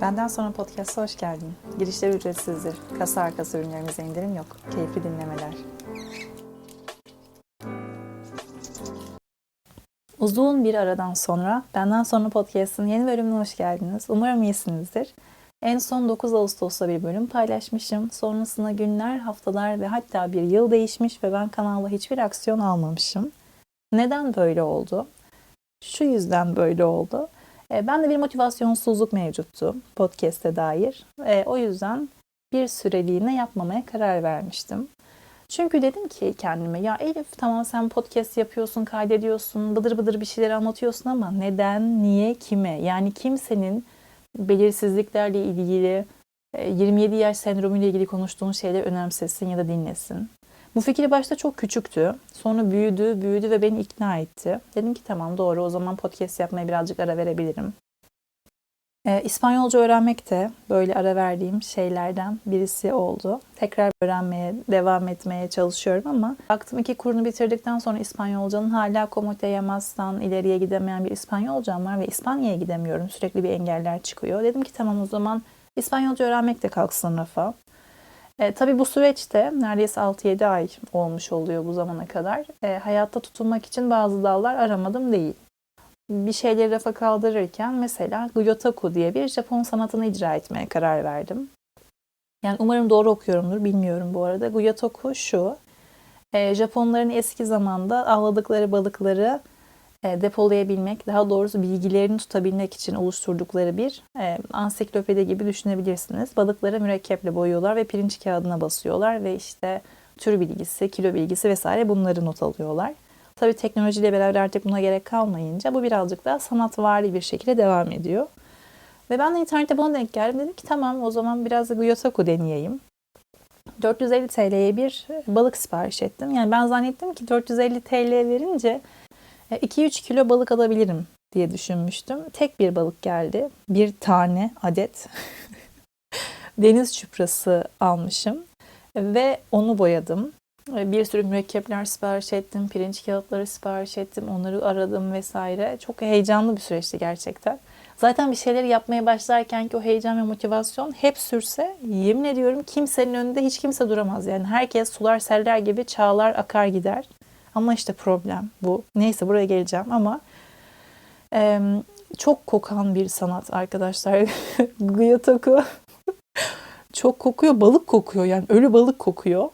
Benden sonra podcast'a hoş geldin. Girişler ücretsizdir. Kasa arkası ürünlerimize indirim yok. Keyifli dinlemeler. Uzun bir aradan sonra Benden Sonra Podcast'ın yeni bölümüne hoş geldiniz. Umarım iyisinizdir. En son 9 Ağustos'ta bir bölüm paylaşmışım. Sonrasında günler, haftalar ve hatta bir yıl değişmiş ve ben kanalda hiçbir aksiyon almamışım. Neden böyle oldu? Şu yüzden böyle oldu. E, ben de bir motivasyonsuzluk mevcuttu podcast'e dair. E, o yüzden bir süreliğine yapmamaya karar vermiştim. Çünkü dedim ki kendime ya Elif tamam sen podcast yapıyorsun, kaydediyorsun, bıdır bıdır bir şeyler anlatıyorsun ama neden, niye, kime? Yani kimsenin belirsizliklerle ilgili, 27 yaş sendromu ile ilgili konuştuğun şeyleri önemsesin ya da dinlesin. Bu fikir başta çok küçüktü. Sonra büyüdü, büyüdü ve beni ikna etti. Dedim ki tamam doğru o zaman podcast yapmaya birazcık ara verebilirim. Ee, İspanyolca öğrenmek de böyle ara verdiğim şeylerden birisi oldu. Tekrar öğrenmeye, devam etmeye çalışıyorum ama baktım iki kurunu bitirdikten sonra İspanyolcanın hala komote yemezsen ileriye gidemeyen bir İspanyolcam var ve İspanya'ya gidemiyorum. Sürekli bir engeller çıkıyor. Dedim ki tamam o zaman İspanyolca öğrenmek de kalksın rafa. E, tabii bu süreçte neredeyse 6-7 ay olmuş oluyor bu zamana kadar. E, hayatta tutunmak için bazı dallar aramadım değil. Bir şeyleri rafa kaldırırken mesela Gyotaku diye bir Japon sanatını icra etmeye karar verdim. Yani umarım doğru okuyorumdur bilmiyorum bu arada. Gyotaku şu. E, Japonların eski zamanda avladıkları balıkları depolayabilmek, daha doğrusu bilgilerini tutabilmek için oluşturdukları bir e, ansiklopedi gibi düşünebilirsiniz. Balıkları mürekkeple boyuyorlar ve pirinç kağıdına basıyorlar ve işte tür bilgisi, kilo bilgisi vesaire bunları not alıyorlar. Tabii teknolojiyle beraber artık buna gerek kalmayınca bu birazcık daha sanatvari bir şekilde devam ediyor. Ve ben de internette buna denk geldim. Dedim ki tamam o zaman biraz da Gyotaku deneyeyim. 450 TL'ye bir balık sipariş ettim. Yani ben zannettim ki 450 TL verince 2-3 e, kilo balık alabilirim diye düşünmüştüm. Tek bir balık geldi. Bir tane adet deniz çuprası almışım ve onu boyadım. E, bir sürü mürekkepler sipariş ettim, pirinç kağıtları sipariş ettim, onları aradım vesaire. Çok heyecanlı bir süreçti gerçekten. Zaten bir şeyleri yapmaya başlarken ki o heyecan ve motivasyon hep sürse yemin ediyorum kimsenin önünde hiç kimse duramaz. Yani herkes sular seller gibi çağlar akar gider. Ama işte problem bu. Neyse buraya geleceğim ama e, çok kokan bir sanat arkadaşlar. Gyotoku çok kokuyor. Balık kokuyor yani ölü balık kokuyor.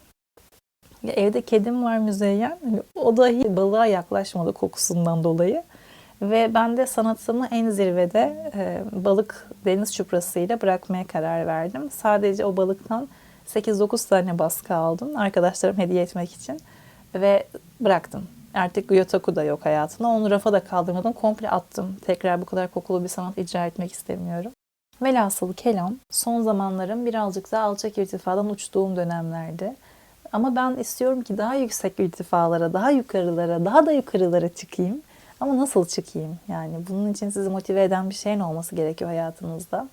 Evde kedim var müzeyyen. O dahi balığa yaklaşmadı kokusundan dolayı. Ve ben de sanatımı en zirvede e, balık deniz çuprasıyla bırakmaya karar verdim. Sadece o balıktan 8-9 tane baskı aldım arkadaşlarım hediye etmek için. Ve bıraktım. Artık Gyotaku da yok hayatımda. Onu rafa da kaldırmadım. Komple attım. Tekrar bu kadar kokulu bir sanat icra etmek istemiyorum. Velhasılı kelam son zamanlarım birazcık daha alçak irtifadan uçtuğum dönemlerde. Ama ben istiyorum ki daha yüksek irtifalara, daha yukarılara, daha da yukarılara çıkayım. Ama nasıl çıkayım? Yani bunun için sizi motive eden bir şeyin olması gerekiyor hayatınızda.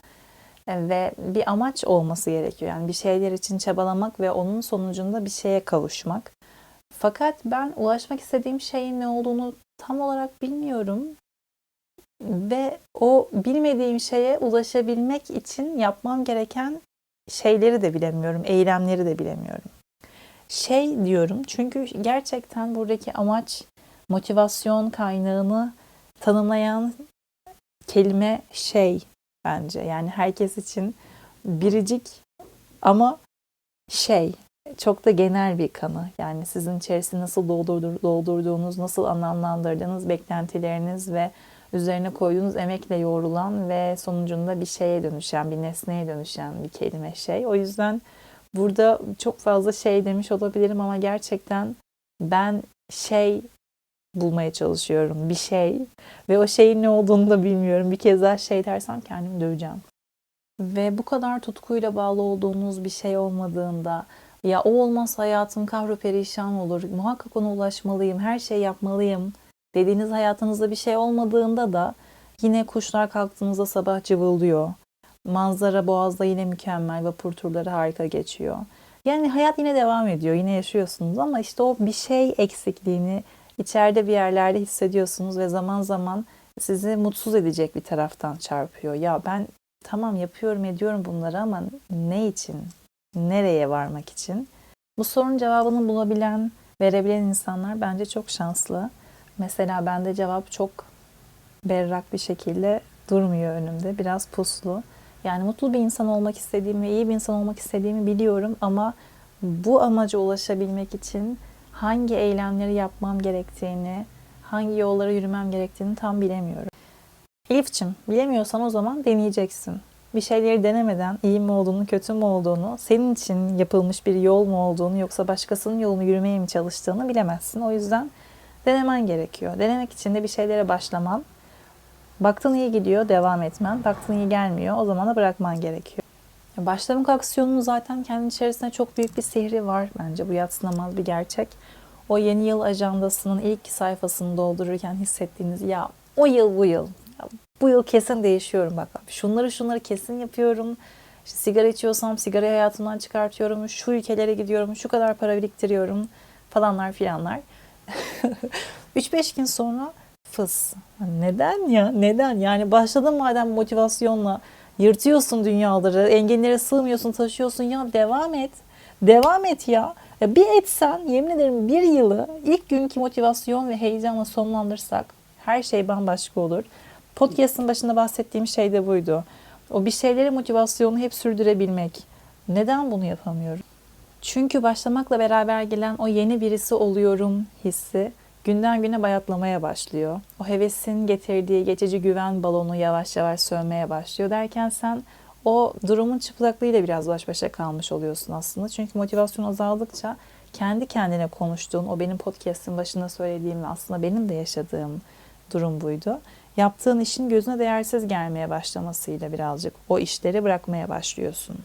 E, ve bir amaç olması gerekiyor. Yani bir şeyler için çabalamak ve onun sonucunda bir şeye kavuşmak. Fakat ben ulaşmak istediğim şeyin ne olduğunu tam olarak bilmiyorum. Ve o bilmediğim şeye ulaşabilmek için yapmam gereken şeyleri de bilemiyorum, eylemleri de bilemiyorum. Şey diyorum çünkü gerçekten buradaki amaç motivasyon kaynağını tanımlayan kelime şey bence. Yani herkes için biricik ama şey çok da genel bir kanı. Yani sizin içerisinde nasıl doldurdur, doldurduğunuz, nasıl anlamlandırdığınız beklentileriniz ve üzerine koyduğunuz emekle yoğrulan ve sonucunda bir şeye dönüşen, bir nesneye dönüşen bir kelime şey. O yüzden burada çok fazla şey demiş olabilirim ama gerçekten ben şey bulmaya çalışıyorum. Bir şey. Ve o şeyin ne olduğunu da bilmiyorum. Bir kez daha şey dersem kendimi döveceğim. Ve bu kadar tutkuyla bağlı olduğunuz bir şey olmadığında ya o olmazsa hayatım kahro perişan olur. Muhakkak ona ulaşmalıyım. Her şeyi yapmalıyım. Dediğiniz hayatınızda bir şey olmadığında da yine kuşlar kalktığınızda sabah cıvıldıyor. Manzara boğazda yine mükemmel. Vapur turları harika geçiyor. Yani hayat yine devam ediyor. Yine yaşıyorsunuz ama işte o bir şey eksikliğini içeride bir yerlerde hissediyorsunuz ve zaman zaman sizi mutsuz edecek bir taraftan çarpıyor. Ya ben Tamam yapıyorum ediyorum bunları ama ne için? Nereye varmak için? Bu sorunun cevabını bulabilen, verebilen insanlar bence çok şanslı. Mesela bende cevap çok berrak bir şekilde durmuyor önümde. Biraz puslu. Yani mutlu bir insan olmak istediğimi iyi bir insan olmak istediğimi biliyorum ama bu amaca ulaşabilmek için hangi eylemleri yapmam gerektiğini, hangi yollara yürümem gerektiğini tam bilemiyorum. Elifçim, bilemiyorsan o zaman deneyeceksin. Bir şeyleri denemeden iyi mi olduğunu, kötü mü olduğunu, senin için yapılmış bir yol mu olduğunu yoksa başkasının yolunu yürümeye mi çalıştığını bilemezsin. O yüzden denemen gerekiyor. Denemek için de bir şeylere başlaman, baktın iyi gidiyor, devam etmen, baktın iyi gelmiyor, o zaman da bırakman gerekiyor. Başlamak aksiyonunun zaten kendi içerisinde çok büyük bir sihri var bence. Bu yatsınamaz bir gerçek. O yeni yıl ajandasının ilk sayfasını doldururken hissettiğiniz ya o yıl bu yıl. Bu yıl kesin değişiyorum bak. Şunları şunları kesin yapıyorum. İşte sigara içiyorsam sigarayı hayatımdan çıkartıyorum. Şu ülkelere gidiyorum. Şu kadar para biriktiriyorum falanlar filanlar. 3-5 gün sonra fıs. Neden ya? Neden? Yani başladın madem motivasyonla Yırtıyorsun dünyaları, engellere sığmıyorsun, taşıyorsun. Ya devam et. Devam et ya. ya. Bir etsen yemin ederim bir yılı ilk günkü motivasyon ve heyecanla sonlandırsak her şey bambaşka olur. Podcast'ın başında bahsettiğim şey de buydu. O bir şeylere motivasyonu hep sürdürebilmek. Neden bunu yapamıyorum? Çünkü başlamakla beraber gelen o yeni birisi oluyorum hissi günden güne bayatlamaya başlıyor. O hevesin getirdiği geçici güven balonu yavaş yavaş sönmeye başlıyor derken sen o durumun çıplaklığıyla biraz baş başa kalmış oluyorsun aslında. Çünkü motivasyon azaldıkça kendi kendine konuştuğun, o benim podcast'ın başında söylediğim ve aslında benim de yaşadığım durum buydu. Yaptığın işin gözüne değersiz gelmeye başlamasıyla birazcık o işleri bırakmaya başlıyorsun.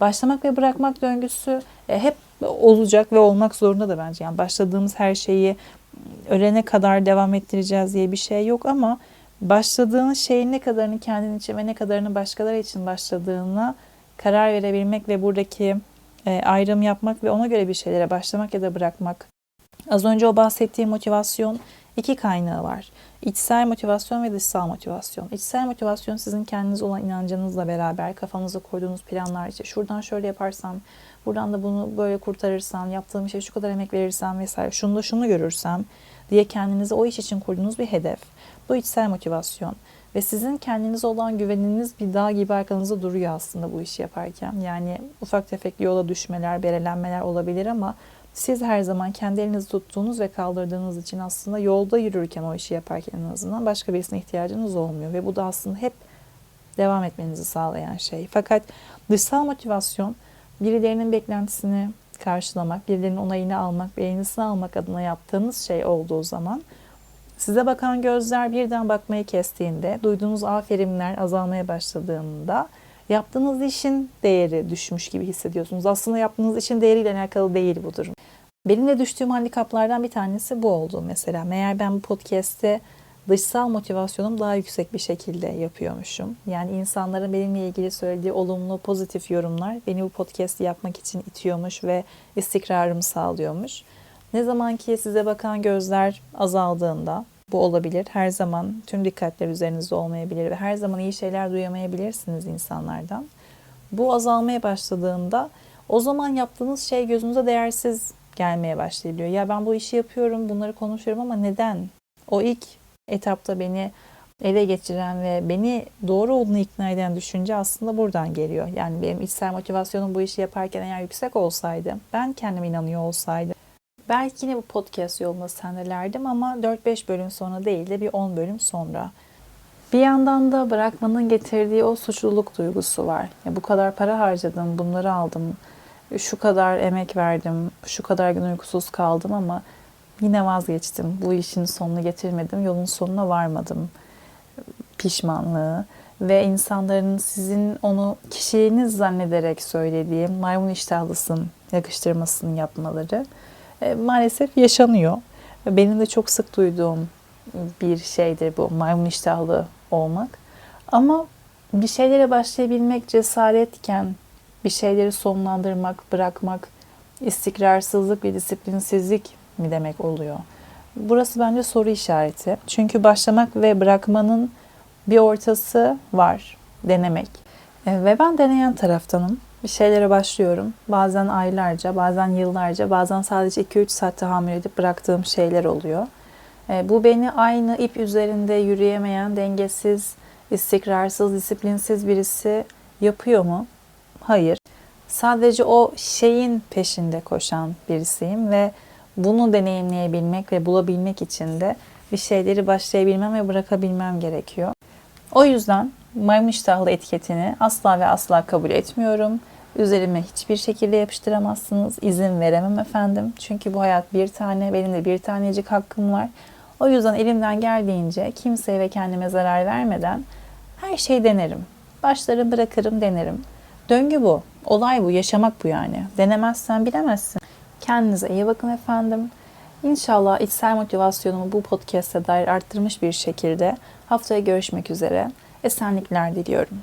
Başlamak ve bırakmak döngüsü e, hep olacak ve olmak zorunda da bence. Yani başladığımız her şeyi ölene kadar devam ettireceğiz diye bir şey yok ama başladığın şeyin ne kadarını kendin için ve ne kadarını başkaları için başladığına karar verebilmek ve buradaki e, ayrım yapmak ve ona göre bir şeylere başlamak ya da bırakmak. Az önce o bahsettiğim motivasyon iki kaynağı var. İçsel motivasyon ve dışsal motivasyon. İçsel motivasyon sizin kendiniz olan inancınızla beraber kafanıza koyduğunuz planlar işte şuradan şöyle yaparsam, buradan da bunu böyle kurtarırsam, yaptığım işe şu kadar emek verirsem vesaire, şunu da şunu görürsem diye kendinize o iş için kurduğunuz bir hedef. Bu içsel motivasyon. Ve sizin kendinize olan güveniniz bir dağ gibi arkanızda duruyor aslında bu işi yaparken. Yani ufak tefek yola düşmeler, berelenmeler olabilir ama siz her zaman kendi elinizi tuttuğunuz ve kaldırdığınız için aslında yolda yürürken o işi yaparken en azından başka birisine ihtiyacınız olmuyor. Ve bu da aslında hep devam etmenizi sağlayan şey. Fakat dışsal motivasyon birilerinin beklentisini karşılamak, birilerinin onayını almak, beğenisini almak adına yaptığınız şey olduğu zaman size bakan gözler birden bakmayı kestiğinde, duyduğunuz aferinler azalmaya başladığında yaptığınız işin değeri düşmüş gibi hissediyorsunuz. Aslında yaptığınız işin değeriyle alakalı değil bu durum. Benim de düştüğüm handikaplardan bir tanesi bu oldu mesela. Meğer ben bu podcast'te dışsal motivasyonum daha yüksek bir şekilde yapıyormuşum. Yani insanların benimle ilgili söylediği olumlu, pozitif yorumlar beni bu podcast'i yapmak için itiyormuş ve istikrarımı sağlıyormuş. Ne zaman ki size bakan gözler azaldığında, bu olabilir. Her zaman tüm dikkatler üzerinizde olmayabilir ve her zaman iyi şeyler duyamayabilirsiniz insanlardan. Bu azalmaya başladığında o zaman yaptığınız şey gözünüze değersiz gelmeye başlıyor. Ya ben bu işi yapıyorum, bunları konuşuyorum ama neden? O ilk etapta beni ele geçiren ve beni doğru olduğunu ikna eden düşünce aslında buradan geliyor. Yani benim içsel motivasyonum bu işi yaparken eğer yüksek olsaydı, ben kendime inanıyor olsaydım, belki yine bu podcast yolunda sendelerdim ama 4-5 bölüm sonra değil de bir 10 bölüm sonra. Bir yandan da bırakmanın getirdiği o suçluluk duygusu var. Ya bu kadar para harcadım, bunları aldım, şu kadar emek verdim, şu kadar gün uykusuz kaldım ama Yine vazgeçtim. Bu işin sonunu getirmedim. Yolun sonuna varmadım. Pişmanlığı ve insanların sizin onu kişiliğiniz zannederek söylediği maymun iştahlısın yakıştırmasını yapmaları maalesef yaşanıyor. Benim de çok sık duyduğum bir şeydir bu maymun iştahlı olmak. Ama bir şeylere başlayabilmek cesaretken bir şeyleri sonlandırmak, bırakmak, istikrarsızlık ve disiplinsizlik mi demek oluyor? Burası bence soru işareti. Çünkü başlamak ve bırakmanın bir ortası var. denemek. E, ve ben deneyen taraftanım. Bir şeylere başlıyorum. Bazen aylarca, bazen yıllarca, bazen sadece 2-3 saat tahammül edip bıraktığım şeyler oluyor. E, bu beni aynı ip üzerinde yürüyemeyen, dengesiz, istikrarsız, disiplinsiz birisi yapıyor mu? Hayır. Sadece o şeyin peşinde koşan birisiyim ve bunu deneyimleyebilmek ve bulabilmek için de bir şeyleri başlayabilmem ve bırakabilmem gerekiyor. O yüzden maymun iştahlı etiketini asla ve asla kabul etmiyorum. Üzerime hiçbir şekilde yapıştıramazsınız. İzin veremem efendim. Çünkü bu hayat bir tane, benim de bir tanecik hakkım var. O yüzden elimden geldiğince kimseye ve kendime zarar vermeden her şeyi denerim. Başlarım, bırakırım, denerim. Döngü bu. Olay bu. Yaşamak bu yani. Denemezsen bilemezsin. Kendinize iyi bakın efendim. İnşallah içsel motivasyonumu bu podcast'e dair arttırmış bir şekilde haftaya görüşmek üzere. Esenlikler diliyorum.